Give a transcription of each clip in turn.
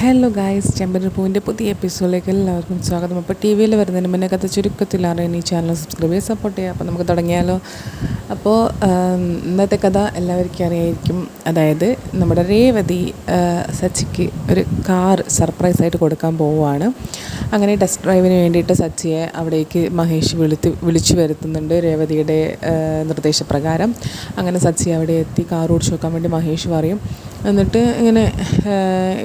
Hello guys ചെമ്പരപ്പൂവിന്റെ പുതിയ എപ്പിസോഡിലേക്ക് എല്ലാവർക്കും സ്വാഗതം. അപ്പോൾ ടി വിയിൽ വരുന്നതിന് മുന്നേ കഥ ചുരുക്കത്തിൽ അറിയാൻ ഈ ചാനൽ സബ്സ്ക്രൈബ് ചെയ്ത് സപ്പോർട്ട് ചെയ്യുക. അപ്പോൾ നമുക്ക് തുടങ്ങിയാലോ. അപ്പോൾ ഇന്നത്തെ കഥ എല്ലാവർക്കും അറിയായിരിക്കും. അതായത് നമ്മുടെ രേവതി സച്ചിക്ക് ഒരു കാർ സർപ്രൈസായിട്ട് കൊടുക്കാൻ പോവുകയാണ്. അങ്ങനെ ടെസ്റ്റ് ഡ്രൈവിന് വേണ്ടിയിട്ട് സച്ചിയെ അവിടേക്ക് മഹേഷ് വിളിത്ത് വിളിച്ചു വരുത്തുന്നുണ്ട് രേവതിയുടെ നിർദ്ദേശപ്രകാരം. അങ്ങനെ സച്ചി അവിടെ എത്തി കാർ ഓടിച്ചു നോക്കാൻ വേണ്ടി മഹേഷ് പറയും. എന്നിട്ട് ഇങ്ങനെ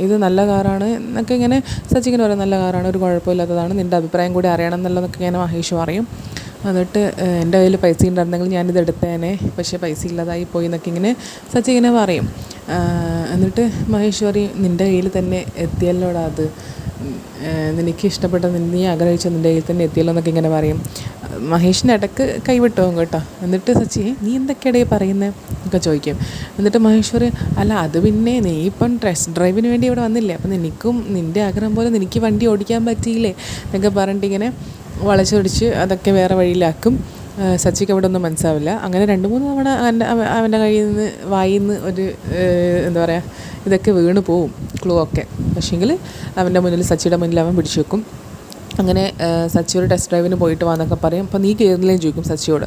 ഇത് നല്ല കാറാണ് എന്നൊക്കെ ഇങ്ങനെ സച്ചി ഇങ്ങനെ പറയും നല്ല കാറാണ് ഒരു കുഴപ്പമില്ലാത്തതാണ് നിന്റെ അഭിപ്രായം കൂടി അറിയണം എന്നുള്ളതൊക്കെ ഇങ്ങനെ മഹേഷ് പറയും. എന്നിട്ട് എന്റെ കയ്യിൽ പൈസ ഉണ്ടായിരുന്നെങ്കിൽ ഞാനിത് എടുത്തേനെ പക്ഷേ പൈസ ഇല്ലാതായി പോയി എന്നൊക്കെ ഇങ്ങനെ സച്ചി ഇങ്ങനെ പറയും. എന്നിട്ട് പറയും നിന്റെ കയ്യിൽ തന്നെ എത്തിയല്ലോടാ അത്. നിനക്ക് ഇഷ്ടപ്പെട്ട നീ ആഗ്രഹിച്ച നിന്റെ കയ്യിൽ തന്നെ എത്തിയല്ലോ എന്നൊക്കെ ഇങ്ങനെ പറയും. മഹേഷിന്റെ ഇടയ്ക്ക് കൈവിട്ടോം കേട്ടോ. എന്നിട്ട് സച്ചി നീ എന്തൊക്കെയാടേ പറയുന്നത് ഒക്കെ ചോദിക്കും. എന്നിട്ട് പറയും അല്ല അത് പിന്നെ നീ ഇപ്പം ടെസ്റ്റ് ഡ്രൈവിന് വേണ്ടി ഇവിടെ വന്നില്ലേ? അപ്പം നിനക്കും നിന്റെ ആഗ്രഹം പോലെ നിനക്ക് വണ്ടി ഓടിക്കാൻ പറ്റിയില്ലേ? എന്നൊക്കെ പറഞ്ഞിട്ട് ഇങ്ങനെ വളച്ചൊടിച്ച് അതൊക്കെ വേറെ വഴിയിലാക്കും. സച്ചിക്ക് അവിടെ ഒന്നും മനസ്സിലാവില്ല. അങ്ങനെ രണ്ട് മൂന്ന് തവണ അവന്റെ അവന്റെ കയ്യിൽ നിന്ന് വായിൽ നിന്ന് ഒരു എന്താ പറയുക ഇതൊക്കെ വീണ് പോവും ക്ലൂ ഒക്കെ. പക്ഷേങ്കിൽ അവന്റെ മുന്നിൽ സച്ചിയുടെ മുന്നിൽ അവൻ പിടിച്ചു വെക്കും. അങ്ങനെ സച്ചി ഒരു ടെസ്റ്റ് ഡ്രൈവിന് പോയിട്ട് വാന്നൊക്കെ പറയും. അപ്പോൾ നീ കയറില്ലേ ചോദിക്കും സച്ചിയോട്.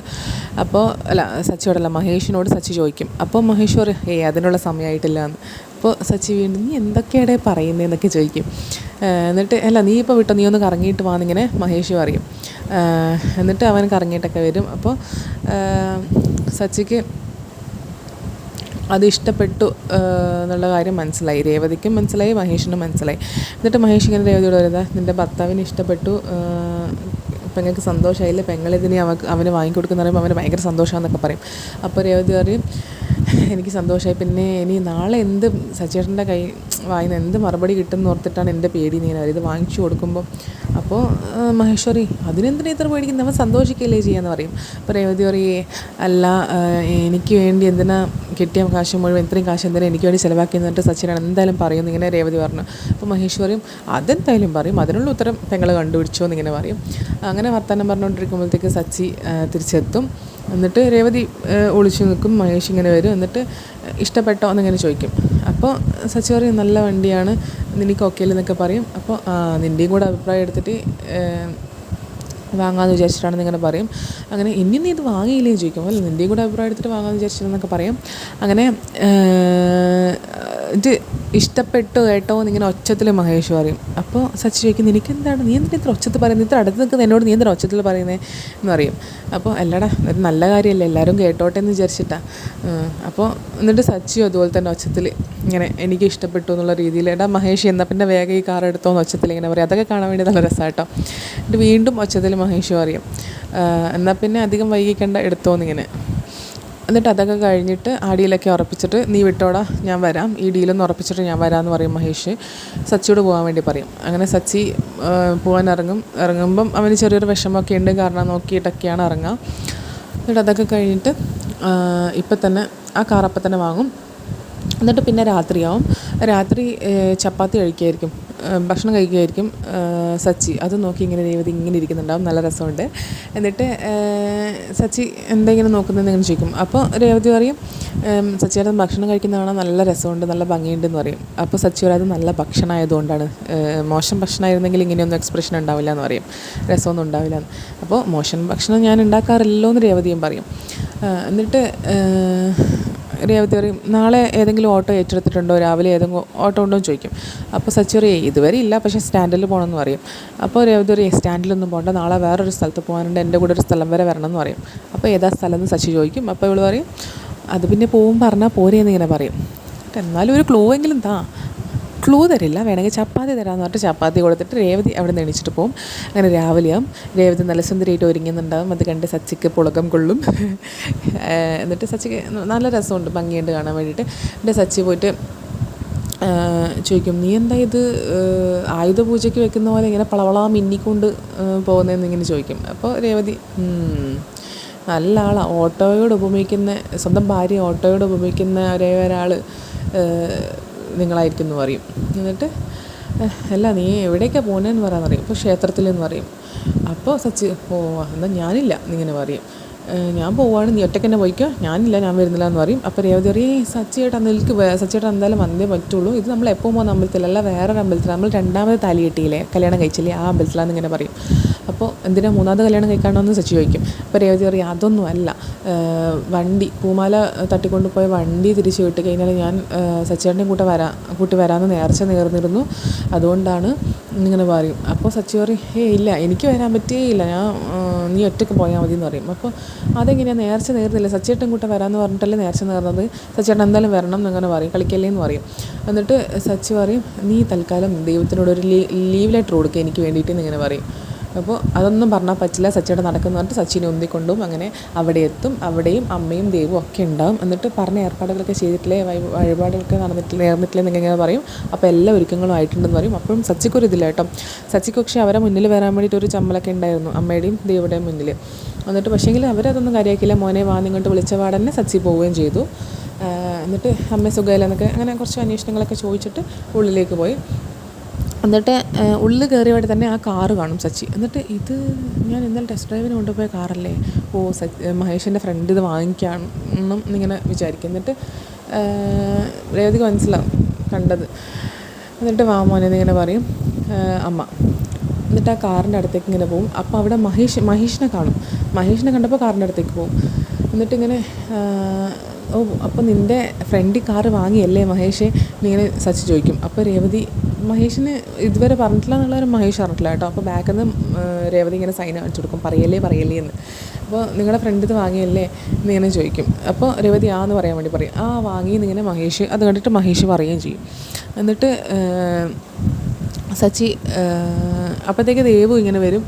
അപ്പോൾ അല്ല സച്ചിയോടല്ല മഹേഷിനോട് സച്ചി ചോദിക്കും. അപ്പോൾ മഹേഷ് പറയും ഏയ് അതിനുള്ള സമയമായിട്ടില്ല എന്ന് അപ്പോൾ സച്ചി വീണ്ടും നീ എന്തൊക്കെയാടെ പറയുന്നതെന്നൊക്കെ ചോദിക്കും. എന്നിട്ട് അല്ല നീ ഇപ്പോൾ വിട്ടോ? നീ ഒന്ന് കറങ്ങിയിട്ട് വാന്നിങ്ങനെ മഹേഷ് പറയും. എന്നിട്ട് അവൻ കറങ്ങിയിട്ടൊക്കെ വരും. അപ്പോൾ സച്ചിക്ക് അത് ഇഷ്ടപ്പെട്ടു എന്നുള്ള കാര്യം മനസ്സിലായി. രേവതിക്കും മനസ്സിലായി മഹേഷിനും മനസ്സിലായി. എന്നിട്ട് മഹേഷ് ഇങ്ങനെ രേവതിയോട് പറയുന്നത് നിന്റെ ഭർത്താവിന് ഇഷ്ടപ്പെട്ടു. പെങ്ങൾക്ക് സന്തോഷമായില്ല? പെങ്ങളിതിനെ അവക്ക് അവന് വാങ്ങിക്കൊടുക്കുന്ന പറയുമ്പോൾ അവന് ഭയങ്കര സന്തോഷമാണെന്നൊക്കെ പറയും. അപ്പോൾ രേവതി പറയും എനിക്ക് സന്തോഷമായി. പിന്നെ ഇനി നാളെ എന്ത് സച്ചേട്ടന്റെ കൈ വായിന്ന് എന്ത് മറുപടി കിട്ടുമെന്ന് ഓർത്തിട്ടാണ് എന്റെ പേടി നീന ഇത് വാങ്ങിച്ചു കൊടുക്കുമ്പോൾ അപ്പോൾ മഹേശ്വരി അതിനെന്തിനാ ഇത്ര പേടിക്കുന്നത്? നമ്മൾ സന്തോഷിക്കുകയല്ലേ ചെയ്യാന്ന് പറയും. അപ്പോൾ രേവതി പറയേ അല്ല എനിക്ക് വേണ്ടി എന്തിനാ കിട്ടിയ കാശ് മുഴുവൻ ഇത്രയും കാശ് എന്തിനാ എനിക്ക് വേണ്ടി ചിലവാക്കി എന്നിട്ട് സച്ചിനാണ് എന്തായാലും പറയുമെന്ന് ഇങ്ങനെ രേവതി പറഞ്ഞു. അപ്പോൾ മഹേഷ് പറയും അതെന്തായാലും പറയും. അതിനുള്ള ഉത്തരം പെങ്ങൾ കണ്ടുപിടിച്ചോ എന്നിങ്ങനെ പറയും. അങ്ങനെ വർത്തമാനം പറഞ്ഞുകൊണ്ടിരിക്കുമ്പോഴത്തേക്ക് സച്ചി തിരിച്ചെത്തും. എന്നിട്ട് രേവതി ഒളിച്ചു നിൽക്കും. മഹേഷ് ഇങ്ങനെ വരും. എന്നിട്ട് ഇഷ്ടപ്പെട്ടോ എന്നിങ്ങനെ ചോദിക്കും. അപ്പോൾ സച്ചി പറയും നല്ല വണ്ടിയാണ് നിനക്ക് ഓക്കെ എന്നൊക്കെ പറയും. അപ്പോൾ നിന്റെയും കൂടെ അഭിപ്രായം എടുത്തിട്ട് വാങ്ങാമെന്ന് വിചാരിച്ചിട്ടാണെന്ന് ഇങ്ങനെ പറയും. അങ്ങനെ ഇനി നീ ഇത് വാങ്ങിയില്ലേ ചോദിക്കും. അല്ല നിന്റെയും കൂടെ അഭിപ്രായം എടുത്തിട്ട് വാങ്ങാമെന്ന് വിചാരിച്ചിരുന്നൊക്കെ പറയും. അങ്ങനെ ഇത് ഇഷ്ടപ്പെട്ടു കേട്ടോ എന്നിങ്ങനെ ഒച്ചത്തിൽ മഹേഷ് പറയും. അപ്പോൾ സച്ചി ചോദിക്കും നിനക്ക് എന്താണ് നീ എന്തിനാ ഇത്ര ഒച്ചത്തിൽ പറയുന്നത് ഇത്ര അടുത്ത് നിൽക്കുന്ന എന്നോട് നീ എന്തിനാ ഒച്ചത്തിൽ പറയുന്നത് എന്ന് പറയും. അപ്പോൾ അല്ലടാ ഒരു നല്ല കാര്യമല്ലേ എല്ലാവരും കേട്ടോട്ടെ എന്ന് വിചാരിച്ചിട്ടാ. അപ്പോൾ എന്നിട്ട് സച്ചിയും അതുപോലെ തന്നെ ഒച്ചത്തിൽ ഇങ്ങനെ എനിക്ക് ഇഷ്ടപ്പെട്ടു എന്നുള്ള രീതിയിൽ എടാ മഹേഷ് എന്നാൽ പിന്നെ വേഗം ഈ കാർ എടുത്തോ? എന്ന് ഒച്ചത്തിൽ ഇങ്ങനെ പറയും. അതൊക്കെ കാണാൻ വേണ്ടി നല്ല രസമായിട്ടോ എന്നിട്ട് വീണ്ടും ഒച്ചത്തിൽ മഹേഷ് പറയും എന്നാൽ പിന്നെ അധികം വൈകിക്കേണ്ട എടുത്തോന്നിങ്ങനെ എന്നിട്ട് അതൊക്കെ കഴിഞ്ഞിട്ട് ആ ഡീലൊക്കെ ഉറപ്പിച്ചിട്ട് നീ വിട്ടോടാ ഞാൻ വരാം. ഈ ഡീലൊന്ന് ഉറപ്പിച്ചിട്ട് ഞാൻ വരാമെന്ന് പറയും മഹേഷ്. സച്ചിയോട് പോകാൻ വേണ്ടി പറയും. അങ്ങനെ സച്ചി പോകാൻ ഇറങ്ങും. ഇറങ്ങുമ്പം അവന് ചെറിയൊരു വിഷമമൊക്കെ ഉണ്ട്. കാരണം നോക്കിയിട്ടൊക്കെയാണ് ഇറങ്ങുക. എന്നിട്ട് അതൊക്കെ കഴിഞ്ഞിട്ട് ഇപ്പം തന്നെ ആ കാർ അപ്പം തന്നെ വാങ്ങും. എന്നിട്ട് പിന്നെ രാത്രിയാവും. രാത്രി ചപ്പാത്തി കഴിക്കുമായിരിക്കും. ഭക്ഷണം കഴിക്കുമായിരിക്കും ഏഹ്, സച്ചി. അത് നോക്കി ഇങ്ങനെ രേവതി ഇങ്ങനെ ഇരിക്കുന്നുണ്ടാവും. നല്ല രസമുണ്ട്. എന്നിട്ട് സച്ചി എന്താ ഇങ്ങനെ നോക്കുന്നതെന്ന് ഇങ്ങനെ ചോദിക്കും. അപ്പോൾ രേവതി പറയും സച്ചിയുടെ ഭക്ഷണം കഴിക്കുന്ന കാണാൻ നല്ല രസമുണ്ട് നല്ല ഭംഗിയുണ്ടെന്ന് പറയും. അപ്പോൾ സച്ചി പറയാത് നല്ല ഭക്ഷണം ആയതുകൊണ്ടാണ് ഏഹ്, മോശം ഭക്ഷണമായിരുന്നെങ്കിൽ ഇങ്ങനെയൊന്നും എക്സ്പ്രഷൻ ഉണ്ടാവില്ല എന്ന് പറയും. രസമൊന്നും ഉണ്ടാവില്ല അപ്പോൾ മോശം ഭക്ഷണം ഞാൻ ഉണ്ടാക്കാറില്ലല്ലോ എന്ന് രേവതിയും പറയും. എന്നിട്ട് രേവതി പറയും നാളെ ഏതെങ്കിലും ഓട്ടോ ഏറ്റെടുത്തിട്ടുണ്ടോ? രാവിലെ ഏതെങ്കിലും ഓട്ടോ ഉണ്ടോ? എന്ന് ചോദിക്കും. അപ്പോൾ സച്ചി പറയും ഇതുവരെ ഇല്ല പക്ഷേ സ്റ്റാൻഡിൽ പോകണമെന്ന് പറയും. അപ്പോൾ രേവതി പറയും സ്റ്റാൻഡിലൊന്നും പോകണ്ട നാളെ വേറൊരു സ്ഥലത്ത് പോകാനുണ്ട് എന്റെ കൂടെ ഒരു സ്ഥലം വരെ വരണം എന്ന് പറയും. അപ്പോൾ ഏതാ സ്ഥലം എന്ന് സച്ചി ചോദിക്കും. അപ്പോൾ ഇവൾ പറയും അത് പിന്നെ പോവും പറഞ്ഞാൽ പോരേന്ന് ഇങ്ങനെ പറയും. എന്നാലും ഒരു ക്ലൂ എങ്കിലും താ. ക്ലൂ തരില്ല. വേണമെങ്കിൽ ചപ്പാത്തി തരാമെന്ന് പറഞ്ഞിട്ട് ചപ്പാത്തി കൊടുത്തിട്ട് രേവതി അവിടെ നിന്ന് എണീച്ചിട്ട് പോകും അങ്ങനെ രാവിലെയാവും രേവതി നല്ല സുന്ദരിയായിട്ട് ഒരുങ്ങുന്നുണ്ടാവും. അത് കണ്ട് സച്ചിക്ക് പുളകം കൊള്ളും. എന്നിട്ട് സച്ചിക്ക് നല്ല രസമുണ്ട് ഭംഗിയുണ്ട് കാണാൻ വേണ്ടിയിട്ട്. എന്റെ സച്ചി പോയിട്ട് ചോദിക്കും നീ എന്താ ഇത് ആയുധ പൂജയ്ക്ക് വെക്കുന്ന പോലെ ഇങ്ങനെ പളവളാ മിന്നിക്കൊണ്ട് പോകുന്നതെന്ന് ഇങ്ങനെ ചോദിക്കും. അപ്പോൾ രേവതി നല്ല ആളാണ് ഓട്ടോയോട് ഉപമിക്കുന്ന സ്വന്തം ഭാര്യ ഓട്ടോയോട് ഉപമിക്കുന്ന ഒരേ ഒരാൾ നിങ്ങളായിരിക്കും എന്ന് പറയും. എന്നിട്ട് അല്ല നീ എവിടേക്കാണ് പോകുന്നതെന്ന് പറയാൻ പറയും. ഇപ്പോൾ ക്ഷേത്രത്തിൽ എന്ന് പറയും. അപ്പോൾ സച്ചി ഓ എന്നാൽ ഞാനില്ല എന്നിങ്ങനെ പറയും. "ഏഹ്, ഞാൻ പോവുകയാണ് നീ ഒറ്റയ്ക്ക് തന്നെ പോയിക്കോ? ഞാനില്ല ഞാൻ വരുന്നില്ല എന്ന് പറയും. അപ്പോൾ രേവതി പറയും "ഏയ് സച്ചിയേട്ടാ നിൽക്ക് വേ- സച്ചിയേട്ടാ എന്തായാലും വന്നേ പറ്റുള്ളൂ. ഇത് നമ്മൾ എപ്പോൾ പോകുന്ന അമ്പലത്തിലല്ല വേറൊരു അമ്പലത്തിൽ നമ്മൾ രണ്ടാമത് താലി കെട്ടിയില്ലേ കല്യാണം കഴിച്ചില്ലേ ആ അമ്പലത്തിലാന്ന് ഇങ്ങനെ പറയും. അപ്പോൾ എന്തിനാ മൂന്നാമത് കല്യാണം കഴിക്കാണമെന്ന് സച്ചി ചോദിക്കും. അപ്പോൾ രേവതി പറയും അതൊന്നും അല്ല. വണ്ടി പൂമാല തട്ടിക്കൊണ്ട് പോയ വണ്ടി തിരിച്ചു വിട്ട് കഴിഞ്ഞാൽ ഞാൻ സച്ചിയേട്ടനെയും കൂടെ വരാം കൂട്ടി വരാമെന്ന് നേർച്ച നേർന്നിരുന്നു. അതുകൊണ്ടാണ് ഇങ്ങനെ പറയും. അപ്പോൾ സച്ചി പറയും ഏയ് ഇല്ല എനിക്ക് വരാൻ പറ്റിയില്ല ഞാൻ നീ ഒറ്റയ്ക്ക് പോയാൽ മതി എന്ന് പറയും. അപ്പോൾ അതെങ്ങനെയാണ് നേർച്ച നേർന്നില്ല സച്ചിയേട്ടൻ കൂട്ടം വരാമെന്ന് പറഞ്ഞിട്ടല്ലേ നേർച്ച നേർന്നത്? സച്ചിയേട്ടൻ എന്തായാലും വരണം എന്നിങ്ങനെ പറയും. കളിക്കല്ലേ എന്ന് പറയും. എന്നിട്ട് സച്ചി പറയും നീ തൽക്കാലം ദൈവത്തിനോട് ഒരു ലീവ് ലെറ്റർ കൊടുക്കുക എനിക്ക് വേണ്ടിയിട്ട് എന്നിങ്ങനെ പറയും. അപ്പോൾ അതൊന്നും പറഞ്ഞാൽ പറ്റില്ല. സച്ചിയുടെ നടക്കുന്നു പറഞ്ഞിട്ട് സച്ചിനെ ഒന്നിക്കൊണ്ടും അങ്ങനെ അവിടെ എത്തും. അവിടെയും അമ്മയും ദൈവവും ഒക്കെ ഉണ്ടാവും. എന്നിട്ട് പറഞ്ഞ ഏർപ്പാടുകളൊക്കെ ചെയ്തിട്ടില്ലേ? വഴി- വഴിപാടുകളൊക്കെ നടന്നിട്ടില്ല? നേർന്നിട്ടില്ലേ എന്നൊക്കെ ഇങ്ങനെ പറയും. അപ്പോൾ എല്ലാ ഒരുക്കങ്ങളും ആയിട്ടുണ്ടെന്ന് പറയും. അപ്പോഴും സച്ചിക്കൊരു ഇതില്ല കേട്ടോ. സച്ചിക്ക് പക്ഷേ അവരെ മുന്നിൽ വരാൻ വേണ്ടിയിട്ട് ഒരു ചമ്മലൊക്കെ ഉണ്ടായിരുന്നു. അമ്മയുടെയും ദൈവയുടെയും മുന്നിൽ എന്നിട്ട് പക്ഷേങ്കിൽ അവരതൊന്നും കാര്യമാക്കില്ല മോനെ വാ നിങ്ങോട്ട് വിളിച്ച പാടന്നെ സച്ചി പോവുകയും ചെയ്തു. എന്നിട്ട് അമ്മ സുഖമില്ല എന്നൊക്കെ അങ്ങനെ കുറച്ച് അന്വേഷണങ്ങളൊക്കെ ചോദിച്ചിട്ട് ഉള്ളിലേക്ക് പോയി. എന്നിട്ട് ഉള്ളിൽ കയറിയവിടെ തന്നെ ആ കാറ് കാണും സച്ചി. എന്നിട്ട് ഇത് ഞാൻ ഇന്നലെ ടെസ്റ്റ് ഡ്രൈവിന് കൊണ്ടുപോയ കാറല്ലേ? ഓ സച് മഹേഷിന്റെ ഫ്രണ്ട് ഇത് വാങ്ങിക്കണം എന്നിങ്ങനെ വിചാരിക്കും. എന്നിട്ട് രേവതിക്ക് മനസ്സിലാവും കണ്ടത്. എന്നിട്ട് വാമോനെ എന്നിങ്ങനെ പറയും അമ്മ. എന്നിട്ട് ആ കാറിന്റെ അടുത്തേക്ക് ഇങ്ങനെ പോകും അപ്പോൾ അവിടെ മഹേഷ് മഹേഷിനെ കാണും. മഹേഷിനെ കണ്ടപ്പോൾ കാറിന്റെ അടുത്തേക്ക് പോകും എന്നിട്ടിങ്ങനെ ഇങ്ങനെ ഓ അപ്പോൾ നിന്റെ ഫ്രണ്ടി കാറ് വാങ്ങിയല്ലേ മഹേഷേ? എന്നിങ്ങനെ സച്ചി ചോദിക്കും. അപ്പോൾ രേവതി മഹേഷിന് ഇതുവരെ പറഞ്ഞിട്ടില്ല എന്നുള്ളവരും മഹേഷ് പറഞ്ഞിട്ടില്ല കേട്ടോ. അപ്പോൾ ബാക്കിൽ നിന്ന് രേവതി ഇങ്ങനെ സൈൻ കാണിച്ചു കൊടുക്കും. പറയല്ലേ പറയല്ലേ എന്ന്. അപ്പോൾ നിങ്ങളുടെ ഫ്രണ്ട് ഇത് വാങ്ങിയല്ലേ എന്നിങ്ങനെ ചോദിക്കും. അപ്പോൾ രേവതി ആ എന്ന് പറയാൻ വേണ്ടി പറയും. ആ വാങ്ങി എന്നിങ്ങനെ മഹേഷ് അത് കണ്ടിട്ട് മഹേഷ് പറയുകയും ചെയ്യും. എന്നിട്ട് സച്ചി അപ്പോഴത്തേക്ക് ദേവു ഇങ്ങനെ വരും.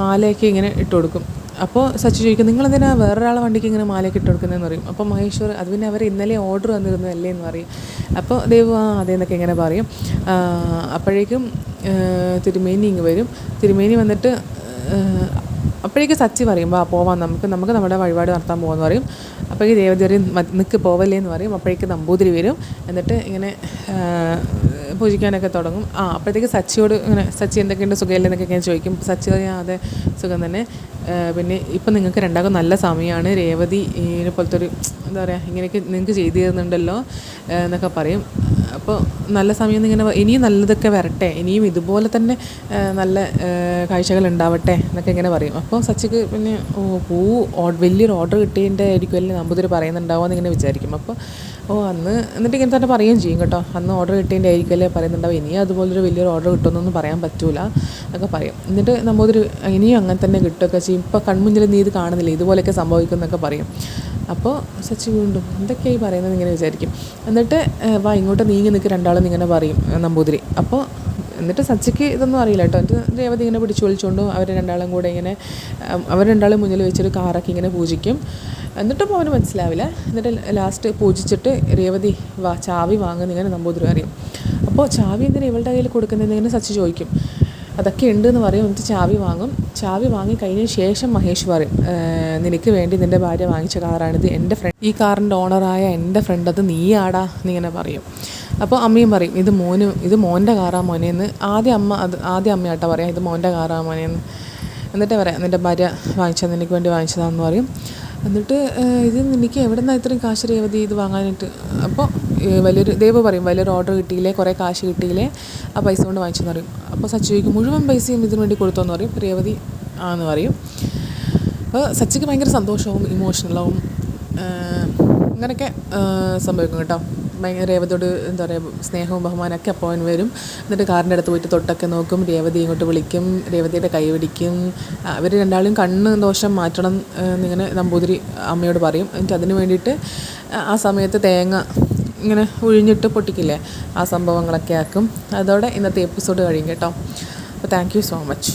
മാലയൊക്കെ ഇങ്ങനെ ഇട്ട് കൊടുക്കും. അപ്പോൾ സച്ചി ചോദിക്കും നിങ്ങളെന്തിനാ വേറൊരാളെ വണ്ടിക്ക് ഇങ്ങനെ മാലയൊക്കെ ഇട്ട് കൊടുക്കുന്നതെന്ന് പറയും? അപ്പോൾ മഹേശ്വർ അത് പിന്നെ അവർ ഇന്നലെ ഓർഡർ വന്നിരുന്നതല്ലേ എന്ന് പറയും. അപ്പോൾ ദൈവം ആ അതേന്നൊക്കെ ഇങ്ങനെ പറയും. അപ്പോഴേക്കും തിരുമേനി ഇങ്ങ് വരും. തിരുമേനി വന്നിട്ട് അപ്പോഴേക്ക് സച്ചി പറയും വാ പോവാം നമുക്ക് നമുക്ക് നമ്മുടെ വഴിപാട് നടത്താൻ പോകാമെന്ന് പറയും. അപ്പോഴേക്ക് "മ- നിൽക്ക് പോവല്ലേ എന്ന് പറയും. അപ്പോഴേക്ക് നമ്പൂതിരി വരും. എന്നിട്ട് ഇങ്ങനെ പൂജിക്കാനൊക്കെ തുടങ്ങും. ആ അപ്പോഴത്തേക്ക് സച്ചിയോട് ഇങ്ങനെ സച്ചി എന്തൊക്കെയുണ്ട്? സുഖമില്ലേ? എന്നൊക്കെ ഞാൻ ചോദിക്കും. സച്ചി പറയാം അതെ സുഖം തന്നെ. പിന്നെ ഇപ്പം നിങ്ങൾക്ക് രണ്ടാൾക്കും നല്ല സമയമാണ്. രേവതി ഇതിനെ പോലത്തെ ഒരു എന്താ പറയുക ഇങ്ങനെയൊക്കെ നിങ്ങൾക്ക് ചെയ്തു തരുന്നുണ്ടല്ലോ എന്നൊക്കെ പറയും. അപ്പോൾ നല്ല സമയം ഇങ്ങനെ ഇനിയും നല്ലതൊക്കെ വരട്ടെ. ഇനിയും ഇതുപോലെ തന്നെ നല്ല കാഴ്ചകൾ ഉണ്ടാവട്ടെ എന്നൊക്കെ ഇങ്ങനെ പറയും. അപ്പോൾ സച്ചിക്ക് പിന്നെ ഓ പൂ വലിയൊരു ഓർഡർ കിട്ടിയതിന്റെ ആയിരിക്കുമല്ലേ നമ്പൂതിരി പറയുന്നുണ്ടാവുമെന്ന് ഇങ്ങനെ വിചാരിക്കും. അപ്പോൾ ഓ അന്ന് എന്നിട്ട് ഇങ്ങനെ തന്നെ പറയുകയും ചെയ്യും കേട്ടോ. അന്ന് ഓർഡർ കിട്ടിയതിന്റെ ആയിരിക്കുമല്ലേ പറയുന്നുണ്ടാവും ഇനിയും അതുപോലൊരു വലിയൊരു ഓർഡർ കിട്ടുമെന്നൊന്നും പറയാൻ പറ്റൂല എന്നൊക്കെ പറയും. എന്നിട്ട് നമ്പൂതിരി ഇനിയും അങ്ങനെ തന്നെ കിട്ടുകയൊക്കെ ചെയ്യും. ഇപ്പോൾ കൺമുന്നിൽ നീ ഇത് കാണുന്നില്ല? ഇതുപോലെയൊക്കെ സംഭവിക്കും എന്നൊക്കെ പറയും. അപ്പോൾ സച്ചി വീണ്ടും എന്തൊക്കെയായി പറയുന്നത് ഇങ്ങനെ വിചാരിക്കും. എന്നിട്ട് വാ ഇങ്ങോട്ട് നീങ്ങി നിൽക്കുക രണ്ടാളും ഇങ്ങനെ പറയും നമ്പൂതിരി. അപ്പോൾ എന്നിട്ട് സച്ചിക്ക് ഇതൊന്നും അറിയില്ല കേട്ടോ. എന്നിട്ട് രേവതി ഇങ്ങനെ പിടിച്ചു വിളിച്ചുകൊണ്ടും അവർ രണ്ടാളും കൂടെ ഇങ്ങനെ അവർ രണ്ടാളും മുന്നിൽ വെച്ചൊരു കാറൊക്കെ ഇങ്ങനെ പൂജിക്കും. എന്നിട്ടും അവന് മനസ്സിലാവില്ല. എന്നിട്ട് ലാസ്റ്റ് പൂജിച്ചിട്ട് രേവതി വാ ചാവി വാങ്ങുന്നിങ്ങനെ നമ്പൂതിരി അറിയും അപ്പോൾ ചാവി എന്തിനാ ഇവളുടെ കയ്യിൽ കൊടുക്കുന്നതെന്ന് ഇങ്ങനെ സച്ചി ചോദിക്കും. അതൊക്കെ ഉണ്ട് എന്ന് പറയും. എന്നിട്ട് ചാവി വാങ്ങും. ചാവി വാങ്ങി കഴിഞ്ഞ ശേഷം മഹേഷ് പറയും നിനക്ക് വേണ്ടി നിന്റെ ഭാര്യ വാങ്ങിച്ച കാറാണിത്. എന്റെ ഫ്രണ്ട് ഈ കാറിന്റെ ഓണറായ എന്റെ ഫ്രണ്ട് അത് നീയാടാ എന്നിങ്ങനെ പറയും. അപ്പോൾ അമ്മയും പറയും ഇത് മോന് ഇത് മോന്റെ കാറാ മോനെ എന്ന്. ആദ്യം അമ്മ അത് ആദ്യം അമ്മയാട്ടോ പറയാം ഇത് മോന്റെ കാറാ മോനെ എന്ന്. എന്നിട്ട് പറയാം നിന്റെ ഭാര്യ വാങ്ങിച്ചത് നിനക്ക് വേണ്ടി വാങ്ങിച്ചതാണെന്ന് പറയും. എന്നിട്ട് ഇത് എനിക്ക് എവിടെ നിന്നാണ് ഇത്രയും കാശ് രേവതി ഇത് വാങ്ങാനായിട്ട്? അപ്പോൾ വലിയൊരു ദേവ് പറയും വലിയൊരു ഓർഡർ കിട്ടിയില്ലേ കുറേ കാശ് കിട്ടിയില്ലേ ആ പൈസ കൊണ്ട് വാങ്ങിച്ചെന്ന് പറയും. അപ്പോൾ സച്ചിക്ക് മുഴുവൻ പൈസയും ഇതിനു വേണ്ടി കൊടുത്തോന്ന്? പറയും രേവതി ആന്ന് പറയും. അപ്പോൾ സച്ചിക്ക് ഭയങ്കര സന്തോഷവും ഇമോഷണലാവും അങ്ങനെയൊക്കെ സംഭവിക്കും കേട്ടോ. ഭയങ്കര രേവതിയോട് എന്താ പറയുക സ്നേഹവും ബഹുമാനമൊക്കെ അപ്പോൻ വരും. എന്നിട്ട് കാറിന്റെ അടുത്ത് പോയിട്ട് തൊട്ടൊക്കെ നോക്കും. രേവതി ഇങ്ങോട്ട് വിളിക്കും. രേവതിയുടെ കൈ പിടിക്കും. അവർ രണ്ടാളും കണ്ണ് ദോഷം മാറ്റണം എന്നിങ്ങനെ നമ്പൂതിരി അമ്മയോട് പറയും. എന്നിട്ട് അതിന് വേണ്ടിയിട്ട് ആ സമയത്ത് തേങ്ങ ഇങ്ങനെ ഉഴിഞ്ഞിട്ട് പൊട്ടിക്കില്ലേ ആ സംഭവങ്ങളൊക്കെ ആക്കും. അതോടെ ഇന്നത്തെ എപ്പിസോഡ് കഴിയും കേട്ടോ. അപ്പോൾ താങ്ക് യു സോ മച്ച്